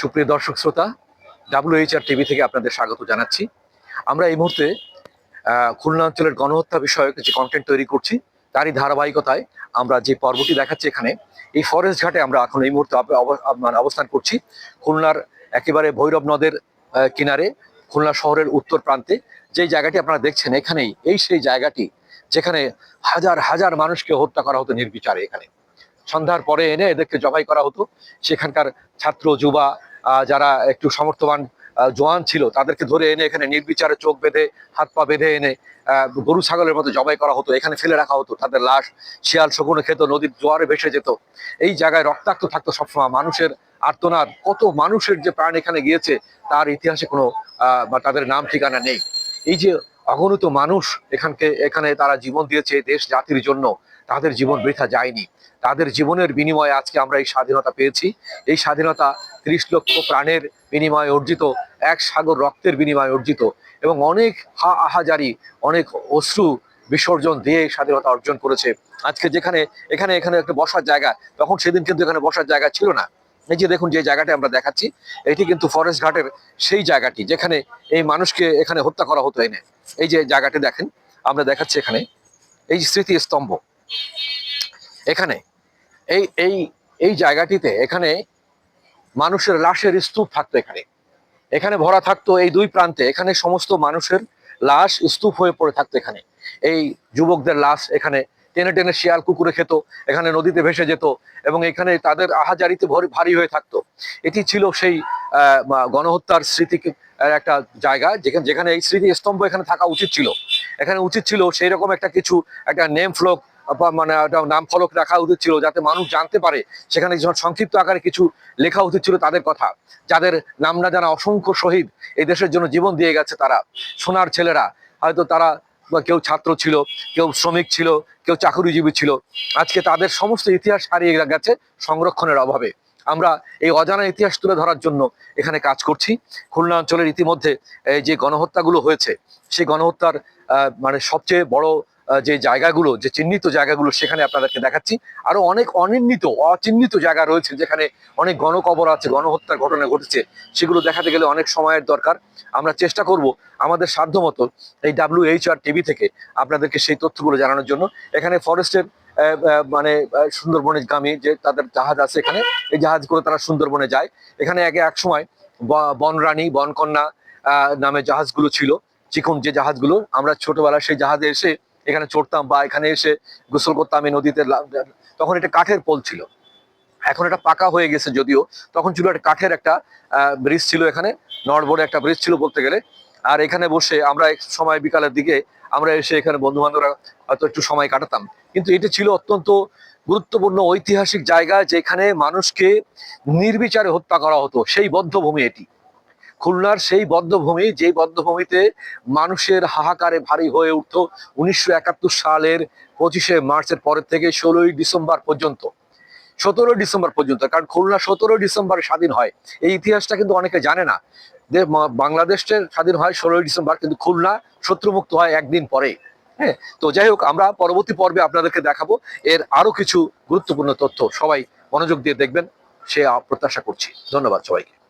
সুপ্রিয় দর্শক শ্রোতা ডাব্লিউএইচআর টিভি থেকে আপনাদের স্বাগত জানাচ্ছি। আমরা এই মুহূর্তে খুলনা অঞ্চলের গণহত্যা বিষয়ক যে কন্টেন্ট তৈরি করছি, তারই ধারাবাহিকতায় আমরা যে পর্বটি দেখাচ্ছি এখানে, এই ফরেস্ট ঘাটে আমরা এখন এই মুহূর্তে মানে অবস্থান করছি। খুলনার একেবারে ভৈরব নদের কিনারে, খুলনা শহরের উত্তর প্রান্তে যে জায়গাটি আপনারা দেখছেন এখানেই, এই সেই জায়গাটি যেখানে হাজার হাজার মানুষকে হত্যা করা হতো নির্বিচারে এখানে। সন্ধ্যার পরে এনে এদেরকে জবাই করা হতো। সেখানকার ছাত্র, যুবা যারা একটু সমর্থবান জোয়ান ছিল, তাদেরকে ধরে এনে এখানে নির্বিচারে চোখ বেঁধে, হাত পা বেঁধে এনে গরু ছাগলের মতো জবাই করা হতো, এখানে ফেলে রাখা হতো, তাদের লাশ শিয়াল শকুনে খেত, নদীর জোয়ারে ভেসে যেত। এই জায়গায় রক্তাক্ত থাকতো সবসময় মানুষের আর্তনাদ। কত মানুষের যে প্রাণ এখানে গিয়েছে, তার ইতিহাসে কোনো বা তাদের নাম ঠিকানা নেই। এই যে অগণিত মানুষ এখানকে, এখানে তারা জীবন দিয়েছে দেশ জাতির জন্য। তাদের জীবন বৃথা যায়নি। তাদের জীবনের বিনিময়ে আজকে আমরা এই স্বাধীনতা পেয়েছি। এই স্বাধীনতা ত্রিশ লক্ষ প্রাণের বিনিময়ে অর্জিত, এক সাগর রক্তের বিনিময়ে অর্জিত এবং অনেক হা আহাজারি, অনেক অশ্রু বিসর্জন দিয়ে স্বাধীনতা অর্জন করেছে। আজকে যেখানে, এখানে এখানে একটা বসার জায়গা, তখন সেদিন কিন্তু এখানে বসার জায়গা ছিল না। এই যে দেখুন যে জায়গাটা আমরা দেখাচ্ছি, এটি কিন্তু ফরেস্ট ঘাটের সেই জায়গাটি, যেখানে এই মানুষকে এখানে হত্যা করা হতো এনে। এই যে জায়গাটি দেখেন, আমরা দেখাচ্ছি এখানে, এই স্মৃতি স্তম্ভ এখানে, এই এই এই জায়গাটিতে এখানে মানুষের লাশের স্তূপ থাকতো এখানে। এখানে ভরা থাকতো এই দুই প্রান্তে, এখানে সমস্ত মানুষের লাশ স্তূপ হয়ে পড়ে থাকতো এখানে। এই যুবকদের লাশ এখানে টেনে টেনে শিয়াল কুকুরে খেত, এখানে নদীতে ভেসে যেত এবং এখানে তাদের আহাজারিতে ভরি হয়ে থাকতো। এটি ছিল সেই গণহত্যার স্মৃতি একটা জায়গা যেখানে যেখানে এই স্মৃতি স্তম্ভ এখানে থাকা উচিত ছিল। এখানে উচিত ছিল সেই রকম একটা কিছু, একটা নেম ফ্লক মানে একটা নাম ফলক রাখা উচিত ছিল যাতে মানুষ জানতে পারে। সেখানে সংক্ষিপ্ত আকারে কিছু লেখা উচিত ছিল তাদের কথা। যাদের নাম না জানা অসংখ্য শহীদ এই দেশের জন্য জীবন দিয়ে গেছে তারা। সোনার ছেলেরা, হয়তো তারা কেউ ছাত্র ছিল, কেউ শ্রমিক ছিল, কেউ চাকরিজীবী ছিল। আজকে তাদের সমস্ত ইতিহাস হারিয়ে গেছে সংরক্ষণের অভাবে। আমরা এই অজানা ইতিহাস তুলে ধরার জন্য এখানে কাজ করছি। খুলনা অঞ্চলের ইতিমধ্যে এই যে গণহত্যাগুলো হয়েছে, সেই গণহত্যার মানে সবচেয়ে বড় যে জায়গাগুলো, যে চিহ্নিত জায়গাগুলো সেখানে আপনাদেরকে দেখাচ্ছি। আরও অনেক অনির্ণিত, অচিহ্নিত জায়গা রয়েছে যেখানে অনেক গণকবর আছে, গণহত্যার ঘটনা ঘটেছে। সেগুলো দেখাতে গেলে অনেক সময়ের দরকার। আমরা চেষ্টা করব আমাদের সাধ্যমতো এই ডাব্লিউ এইচ আর টিভি থেকে আপনাদেরকে সেই তথ্যগুলো জানানোর জন্য। এখানে ফরেস্টের মানে সুন্দরবনের গামী যে তাদের জাহাজ আছে এখানে, এই জাহাজগুলো তারা সুন্দরবনে যায়। এখানে আগে এক সময় বনরানী বনকন্যা নামে জাহাজগুলো ছিল। চিকন যে জাহাজগুলো, আমরা ছোটবেলায় সেই জাহাজে এসে এখানে চড়তাম বা এখানে এসে গোসল করতাম এই নদীতে তখন এটা কাঠের পোল ছিল। এখন এটা পাকা হয়ে গেছে যদিও। তখন ছিল একটা কাঠের একটা ব্রিজ ছিল এখানে, নড়বড়ে একটা ব্রিজ ছিল বলতে গেলে। আর এখানে বসে আমরা সময় বিকালের দিকে আমরা এসে এখানে বন্ধু বান্ধবরা হয়তো একটু সময় কাটাতাম। কিন্তু এটি ছিল অত্যন্ত গুরুত্বপূর্ণ ঐতিহাসিক জায়গা যেখানে মানুষকে নির্বিচারে হত্যা করা হতো, সেই বদ্ধভূমি এটি। খুলনার সেই বদ্ধভূমি, যেই বদ্ধভূমিতে মানুষের হাহাকারে ভারী হয়ে উঠত উনিশশো একাত্তর সালের পঁচিশে মার্চের পরের থেকে ষোলোই ডিসেম্বর পর্যন্ত। সতেরোই ডিসেম্বর পর্যন্ত, কারণ খুলনা সতেরোই ডিসেম্বর স্বাধীন হয়। এই ইতিহাসটা কিন্তু অনেকে জানে না। যে বাংলাদেশের স্বাধীন হয় ষোলোই ডিসেম্বর, কিন্তু খুলনা শত্রুমুক্ত হয় একদিন পরে হ্যাঁ তো যাই হোক, আমরা পরবর্তী পর্বে আপনাদেরকে দেখাবো। এর আরও কিছু গুরুত্বপূর্ণ তথ্য সবাই মনোযোগ দিয়ে দেখবেন, সে প্রত্যাশা করছি। ধন্যবাদ সবাইকে।